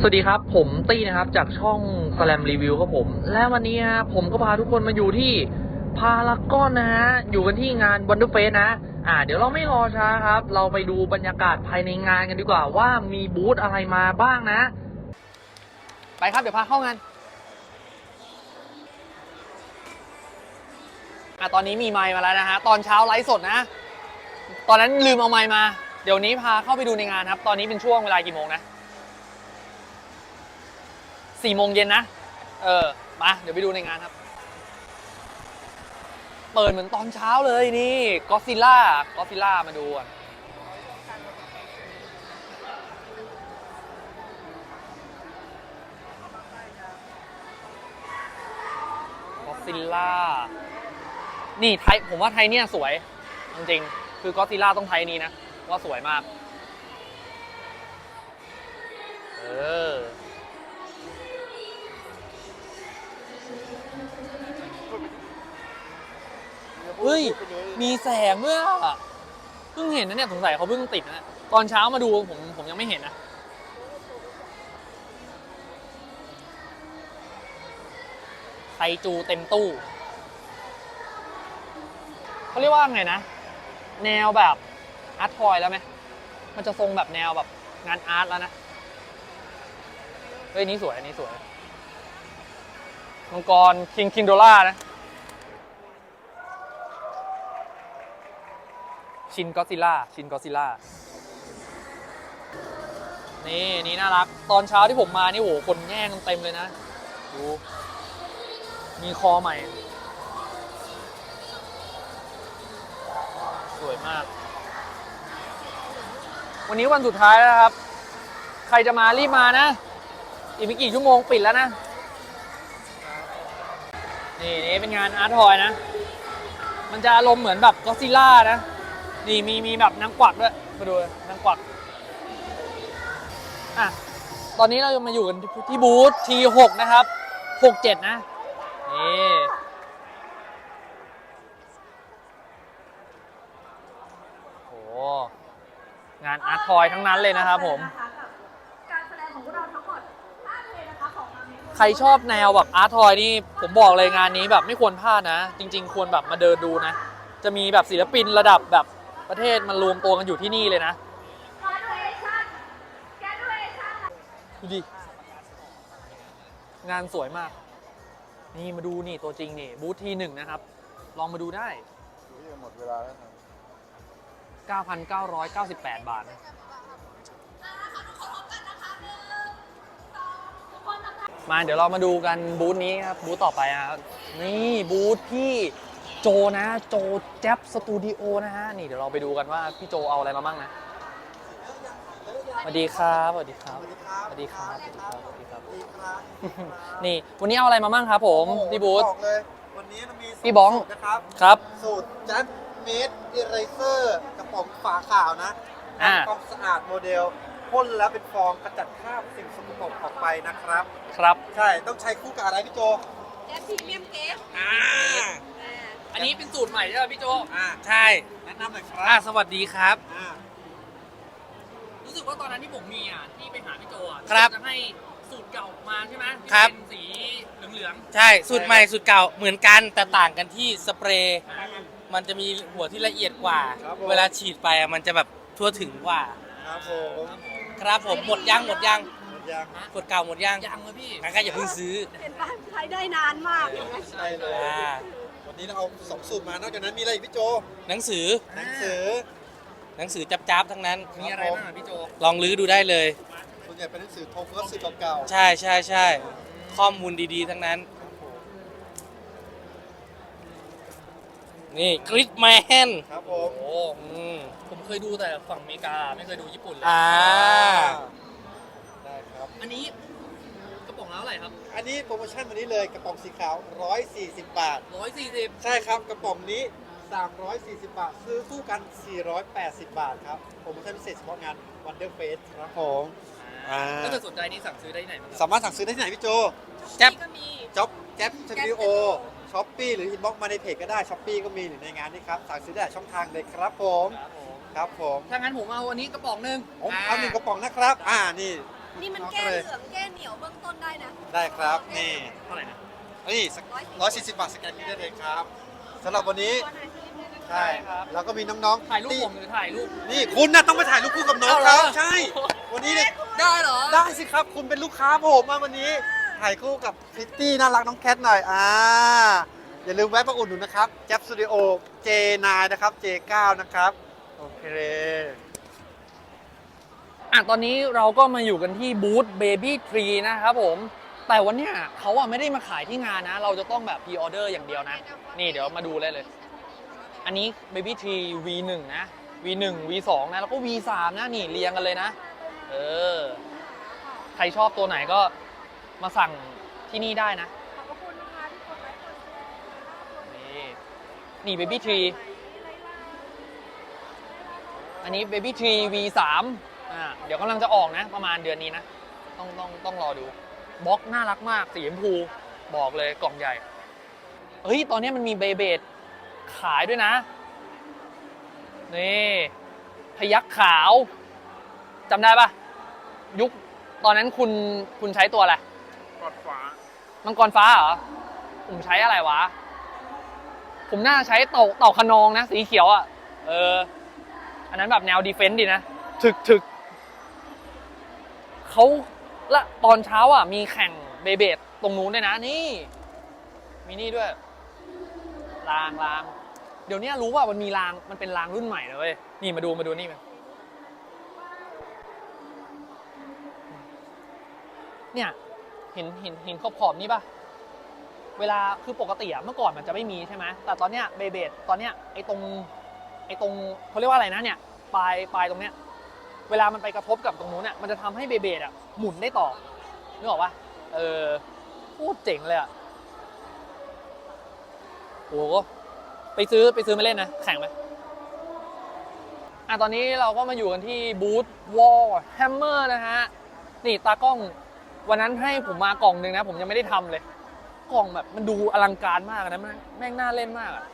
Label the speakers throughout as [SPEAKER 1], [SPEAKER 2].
[SPEAKER 1] สวัสดีครับ ผมตี้นะครับ จากช่อง Slam Review ครับผม และวันนี้ฮะผมก็พาทุกคนมาอยู่ที่พารากอนนะฮะ อยู่กันที่งาน Wonder Face นะ อ่า เดี๋ยวเราไม่รอช้าครับ เราไปดูบรรยากาศภายในงานกันดีกว่า ว่ามีบูธอะไรมาบ้างนะ ไปครับ เดี๋ยวพาเข้างาน อะตอนนี้มีไมค์มาแล้วนะฮะ ตอนเช้าไลฟ์สดนะ ตอนนั้นลืมเอาไมค์มา เดี๋ยวนี้พาเข้าไปดูในงานครับ ตอนนี้เป็นช่วงเวลากี่โมงนะ สี่โมงเย็นนะ เออ มา เดี๋ยวไปดูในงานครับ เปิดเหมือนตอนเช้าเลยนี่ก็ซิล่าก็ซิล่ามาดูก่อนก็ซิล่า นี่ไทย ผมว่าไทยเนี่ยสวย จริงๆ คือก็ซิล่าต้องไทยนี้นะ ว่าสวยมาก เออ เฮ้ย มีแสงด้วยอะเพิ่งเห็นนะเนี่ยสงสัยเขาเพิ่งติดนะ ตอนเช้ามาดูผมผมยังไม่เห็นนะไทจูเต็มตู้เขาเรียกว่าไงนะ แนวแบบอาร์ตทอยแล้วไหมมันจะทรงแบบแนวแบบงานอาร์ตแล้วนะ เฮ้ยนี่สวยอันนี้สวยมังกรคิงคิงโดล่านะ ชินก็ซิล่าชินก็ซิล่านี่นี่น่ารัก ตอนเช้าที่ผมมานี่โหคนแย่งกันเต็มเลยนะดูมีคอใหม่ สวยมาก วันนี้วันสุดท้ายแล้วครับ ใครจะมารีบมานะ อีกไม่กี่ชั่วโมงปิดแล้วนะ นี่นี่เป็นงานอาร์ทอยนะ มันจะอารมณ์เหมือนแบบก็ซิล่านะ นี่มีมีแบบนางกวักด้วยมาดูนางกวักอะตอนนี้เราจะมาอยู่กันที่บูธ T6 นะครับ 67 นะ นี่โหงานอาร์ตทอยทั้งนั้นเลยนะครับผม
[SPEAKER 2] การแสดงของพวกเราทั้งหมดห้าเลงนะคะของมาเมโล
[SPEAKER 1] ใครชอบแนวแบบอาร์ตทอยนี่ ผมบอกเลยงานนี้แบบไม่ควรพลาดนะ จริง ๆ ควรแบบมาเดินดูนะ จะมีแบบศิลปินระดับแบบ ประเทศมันรวมตัวกันอยู่ที่นี่เลยนะ
[SPEAKER 2] graduation graduation
[SPEAKER 1] ดูดิ งานสวยมาก นี่มาดูนี่ตัวจริงนี่ บูธทีหนึ่งนะครับ ลองมาดูได้
[SPEAKER 3] หมดเวลาแล้วครับ
[SPEAKER 1] 9,998 บาทนะมาเดี๋ยวเรามาดูกันบูธนี้ครับ บูธต่อไปนะครับ นี่บูธพี่ โจนะ โจแจ๊บสตูดิโอนะฮะ นี่เดี๋ยวเราไปดูกันว่าพี่โจเอาอะไรมาบ้างนะสวัสดีครับสวัสดีครับสวัสดีครับสวัสดีครับสวัสดีครับ
[SPEAKER 3] ดีครับ
[SPEAKER 1] นี่วันนี้เอาอะไรมาบ้างครับ ผมที่บูธ
[SPEAKER 3] บอกเลยวันนี้เรามีสูตร
[SPEAKER 1] พี่บ้อง
[SPEAKER 3] สูตรนะครับ
[SPEAKER 1] ครับ
[SPEAKER 3] สูตรจัดเมดอิเรเซอร์กระป๋องฝาขาวนะ
[SPEAKER 1] อ่า
[SPEAKER 3] ทำความสะอาดโมเดลพ่นแล้วเป็นฟองกระจัดคราบสิ่งสกปรกออกไปนะครับ
[SPEAKER 1] ครับ
[SPEAKER 3] ใช่ต้องใช้คู่กับอะไรพี่โจ
[SPEAKER 2] และพรีเมียมเกส
[SPEAKER 3] อ่า
[SPEAKER 1] อันนี้เป็นสูตรใหม่ใช่ไหมพี่โจ
[SPEAKER 3] อ่า
[SPEAKER 4] ใช่
[SPEAKER 3] แนะนำหน่อยค
[SPEAKER 4] อ่า
[SPEAKER 3] รับ
[SPEAKER 4] สวัสดีครับ
[SPEAKER 3] อ่า
[SPEAKER 1] รู้สึกว่าตอนนั้นที่ผมมีอะที่ไปหาพี่โจอะ
[SPEAKER 4] ครับ
[SPEAKER 1] จะให้สูตรเก่ามาใช่ไหมที่
[SPEAKER 4] ครับ
[SPEAKER 1] เป็นสีเหลือง
[SPEAKER 4] ใช่สูตรใหม่สูตรเก่าเหมือนกันแต่ต่างกันที่สเปรย์
[SPEAKER 1] ๆอ่า
[SPEAKER 4] มันจะมีหัวที่ละเอียดกว่า
[SPEAKER 3] ครับผม
[SPEAKER 4] เวลาฉีดไปอะมันจะแบบทั่วถึงกว่า
[SPEAKER 3] ครับผม
[SPEAKER 4] ครับผมหมดยังหมดยัง
[SPEAKER 3] หมดยัง
[SPEAKER 4] สูตรเก่าหมดยัง
[SPEAKER 1] ยังเลยพี่
[SPEAKER 4] งั้นก็อย่าเพิ่งซื้อ
[SPEAKER 2] เห็นป่ะใช้ได้นานมากเห็นไหม
[SPEAKER 3] ใช่เลย
[SPEAKER 4] อ่า
[SPEAKER 3] วันนี้เราเอาสองสูตรมานอกจากนั้นมีอะไรอีกพี่โจ
[SPEAKER 4] หนังสือ
[SPEAKER 3] หนังสือ
[SPEAKER 4] หนังสือจับๆทั้งนั้น
[SPEAKER 1] มีอะไรบ้างอะพี่โจ
[SPEAKER 4] ลองลื้อดูได้เลย
[SPEAKER 3] ส่วนใหญ่เป็นหนังสือทงก็สือเก่าๆ
[SPEAKER 4] ใช่ใช่ใช่ข้อมูลดีๆ ทั้งนั้น นี่กริดแมน
[SPEAKER 3] ครับผม
[SPEAKER 1] โอ้
[SPEAKER 4] อืม
[SPEAKER 1] ผมเคยดูแต่ฝั่งอเมริกา ไม่เคยดูญี่ปุ่นเลย
[SPEAKER 4] อ่า
[SPEAKER 3] ได้ครับ
[SPEAKER 1] อันนี้ก ระป๋องแล้วเท่าไหร่ครับ
[SPEAKER 3] อันนี้โปรโมชั่นวันนี้เลยกระป๋องสีขาว 140 บาท
[SPEAKER 1] 140
[SPEAKER 3] ใช่ครับกระป๋องนี้ 340 บาท ซื้อคู่กัน 480 บาทครับโปรโมชั่นพิเศษเฉพาะงาน Wonder Face ครับผม อ่า
[SPEAKER 1] ถ้าเกิดสนใจนี่สั่งซื้อได้ที่ไหนบ้างครับ
[SPEAKER 3] สามารถสั่งซื้อได้ที่ไหนพี่โจ
[SPEAKER 4] แจ๊บ
[SPEAKER 2] ก็มี
[SPEAKER 3] จ็อบแจ๊บสตูดิโอช้อปปี้หรืออินบ็อกมาในเพจก็ได้ช้อปปี้ก็มีหรือในงานนี้ครับสั่งซื้อได้หลายช่องทางเลยครับผม
[SPEAKER 1] ครับผม
[SPEAKER 3] ครับผม
[SPEAKER 1] ถ้างั้นผมเอาอันนี้กระป๋องหนึ่ง
[SPEAKER 3] ผมเอาหนึ่งกระป๋องนะครับ อ่านี่
[SPEAKER 2] นี่มัน
[SPEAKER 3] อง
[SPEAKER 2] แก้
[SPEAKER 3] เลย
[SPEAKER 2] เหลืองแก้เหนียวเบื้องต้นได้นะ
[SPEAKER 3] ได้ครับนี่
[SPEAKER 1] เท่าไหร่นะ
[SPEAKER 3] นี่ร้อยสี่สิบบาทสแกนนี้ได้เลยครับสำหรับวันนี้ ใช่
[SPEAKER 1] ครับ
[SPEAKER 3] แล้วก็มีน้องๆ
[SPEAKER 1] ถ่ายรูป
[SPEAKER 3] ที่
[SPEAKER 1] ผมหรือถ่ายรูป
[SPEAKER 3] นี่คุณน่ะต้องไปถ่ายรูปคู่กับน้อง
[SPEAKER 1] เอาเหร
[SPEAKER 3] เขา
[SPEAKER 1] อ
[SPEAKER 3] ใช่ วันนี้เนี่ย
[SPEAKER 1] ได้เหรอ
[SPEAKER 3] ได้สิครับ คุณเป็นลูกค้าผมมาวันนี้ ถ่ายคู่กับพิตตี้น่ารักน้องแคทหน่อย อ่า อย่าลืมแวะมาอุดหนุนนะครับแจ๊บสตูดิโอ J9 นะครับ J9 นะครับ โอเค
[SPEAKER 1] อะตอนนี้เราก็มาอยู่กันที่บูธ Baby Tree นะครับผม แต่วันเนี้ยเขาอะไม่ได้มาขายที่งานนะ เราจะต้องแบบพ r ออเดอร์อย่างเดียวนะ นี่เดี๋ยวมาดูเลยเลย อันนี้ Baby Tree V1 นะ V1 V2 นะ แล้วก็ V3 นะนี่เรียงกันเลยนะ เออ ใครชอบตัวไหนก็มาสั่งที่นี่ได้นะ
[SPEAKER 2] ขอบพระคุณนะคะที่กดไลค์กดแชร์
[SPEAKER 1] นี่นี่ Baby Tree อันนี้ Baby Tree V3 อ่าเดี๋ยวกำลังจะออกนะ ประมาณเดือนนี้นะ ต้องต้องต้องรอดูบล็อกน่ารักมากสีชมพูบอกเลยกล่องใหญ่เฮ้ยตอนนี้มันมีเบเบดขายด้วยนะ นี่พยักขาวจำได้ปะยุคตอนนั้นคุณคุณใช้ตัวอะไร
[SPEAKER 3] กดฟ้า
[SPEAKER 1] มังกรฟ้าเหรอผมใช้อะไรวะ ผมน่าใช้เต่าเต่าขนองนะ สีเขียวอะ่ะ เออ อันนั้นแบบแนวดีเฟนต์ดีนะ ถึกถึก เขาละตอนเช้าอะมีแข่งเบเบดตรงนู้นด้วยนะนี่ มีนี่ด้วยรางรางเดี๋ยวนี้รู้ว่ามันมีรางมันเป็นรางรุ่นใหม่เว้ยนี่มาดูมาดูนี่มันเนี่ยเห็นเห็นเห็นขอบขอบนี้ปะเวลาคือปกติอะเมื่อก่อนมันจะไม่มีใช่ไหมแต่ตอนเนี้ยเบเบดตอนเนี้ยไอ้ตรงไอ้ตรงเขาเรียกว่าอะไรนะเนี่ยปลายปลายตรงเนี้ย เวลามันไปกระทบกับตรงนู้นเนี่ยมันจะทำให้เบเบดอะหมุนได้ต่อนึกออกปะเออโคตรเจ๋งเลยอะโหไปซื้อไปซื้อมาเล่นนะ แข่งไหมอะตอนนี้เราก็มาอยู่กันที่บูธวอลแฮมเมอร์นะฮะ นี่ตากล้องวันนั้นให้ผมมากล่องหนึ่งนะ ผมยังไม่ได้ทำเลย กล่องแบบมันดูอลังการมากนะแม่งแม่งน่าเล่นมากอะ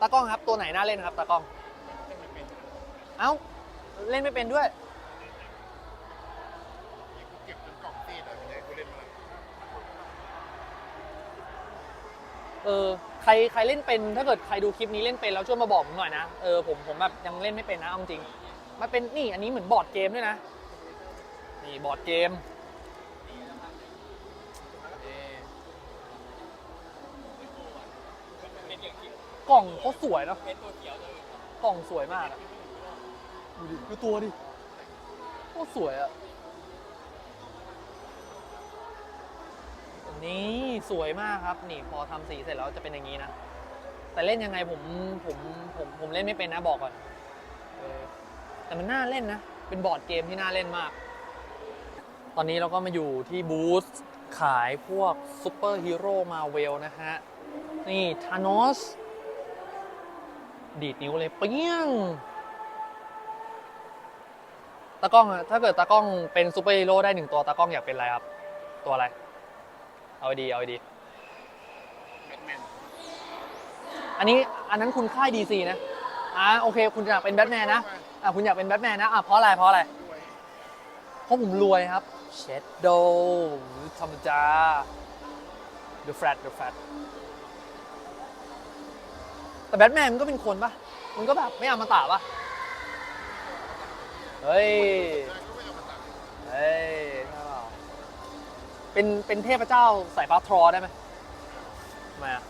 [SPEAKER 1] ตากล้องครับตัวไหนน่าเล่นครับตากล้อง เอ้า เล่นไม่เป็นด้วย
[SPEAKER 3] เก็บเป็นกล่องตีนะไม่ได้กูเล่นมา
[SPEAKER 1] เออ ใครใครเล่นเป็น ถ้าเกิดใครดูคลิปนี้เล่นเป็นแล้วช่วยมาบอกผมหน่อยนะ เออผมผมแบบยังเล่นไม่เป็นนะเอาจริงมันเป็นนี่อันนี้เหมือนบอร์ดเกมด้วยนะ นี่บอร์ดเกมกล่องเขาสวยเนาะกล่องสวยมากอะ ดูดิดูตัวดิโคตรสวยอะนี่สวยมากครับ นี่พอทำสีเสร็จแล้วจะเป็นอย่างนี้นะ แต่เล่นยังไงผมผมผมผมเล่นไม่เป็นนะบอกก่อนเออแต่มันน่าเล่นนะ เป็นบอร์ดเกมที่น่าเล่นมาก ตอนนี้เราก็มาอยู่ที่บูธขายพวกซูเปอร์ฮีโร่มาเวลนะฮะ นี่ธานอส ดีดนิ้วเลยเปี้ยง ตากล้องอะถ้าเกิดตากล้องเป็นซูเปอร์ฮีโร่ได้หนึ่งตัวตากล้องอยากเป็นอะไรครับ ตัวอะไร เอาดีเอาดีอันนี้อันนั้นคุณค่ายดีซีนะอ่าโอเค คุณอยากเป็นแบทแมนนะอ่าคุณอยากเป็นแบทแมนนะอ่าเพราะอะไรเพราะอะไรเพราะผมรวยครับเชดโดธรรมจา The Flat The Flat แต่แบทแมนมันก็เป็นคนปะมันก็แบบไม่อมตะปะ เฮ้ย เฮ้ยใช่เปล่าเป็นเป็นเทพเจ้าสายฟ้าทรอได้ไหมทำไมอะ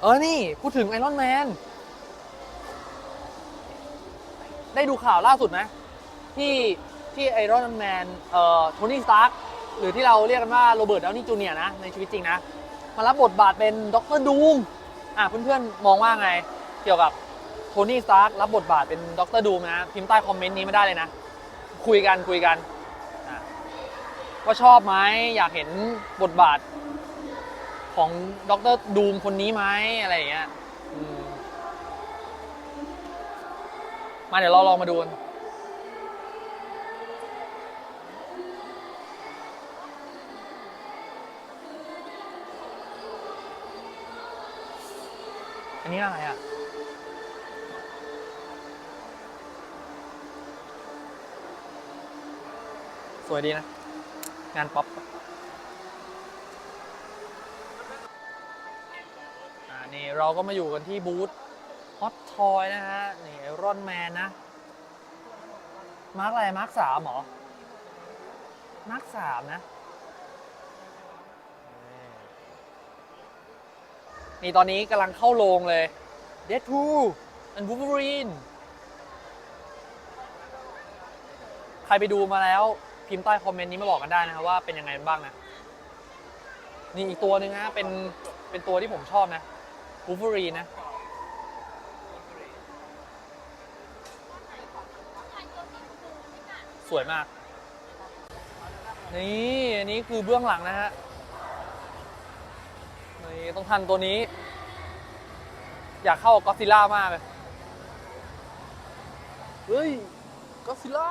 [SPEAKER 1] เออ นี่ พูดถึงไอรอนแมน ได้ดูข่าวล่าสุดไหมที่ที่ไอรอนแมนเอ่อโทนี่สตาร์กหรือที่เราเรียกกันว่าโรเบิร์ตดาวนี่จูเนียร์นะ ในชีวิตจริงนะ มารับบทบาทเป็นด็อกเตอร์ดูมอะเพื่อนๆ มองว่าไง เกี่ยวกับ โทนี่สตาร์กรับบทบาทเป็นด็อกเตอร์ดูมนะ พิมพ์ใต้คอมเมนต์นี้ไม่ได้เลยนะ คุยกันคุยกันว่าชอบไหมอยากเห็นบทบาทของด็อกเตอร์ดูมคนนี้ไหมอะไรอย่างเงี้ยมาเดี๋ยวเราลองมาดูกันอันนี้อะไรอะ สวยดีนะ งานป๊อปอ่านี่เราก็มาอยู่กันที่บูธฮอตทอยนะฮะ นี่ไอรอนแมนนะ มาร์กอะไร มาร์กสามหรอ มาร์กสามนะ นี่ตอนนี้กำลังเข้าโรงเลย Deadpool and Wolverine ใครไปดูมาแล้ว พิมพ์ใต้คอมเมนต์นี้มาบอกกันได้นะครับว่าเป็นยังไงบ้างนะ นี่อีกตัวหนึ่งนะเป็นเป็นตัวที่ผมชอบนะ Wolverine นะสวยมาก นี่อันนี้คือเบื้องหลังนะฮะนี่ต้องทันตัวนี้ อยากเข้าก็ซิล่ามากเลย เฮ้ยก็ซิล่า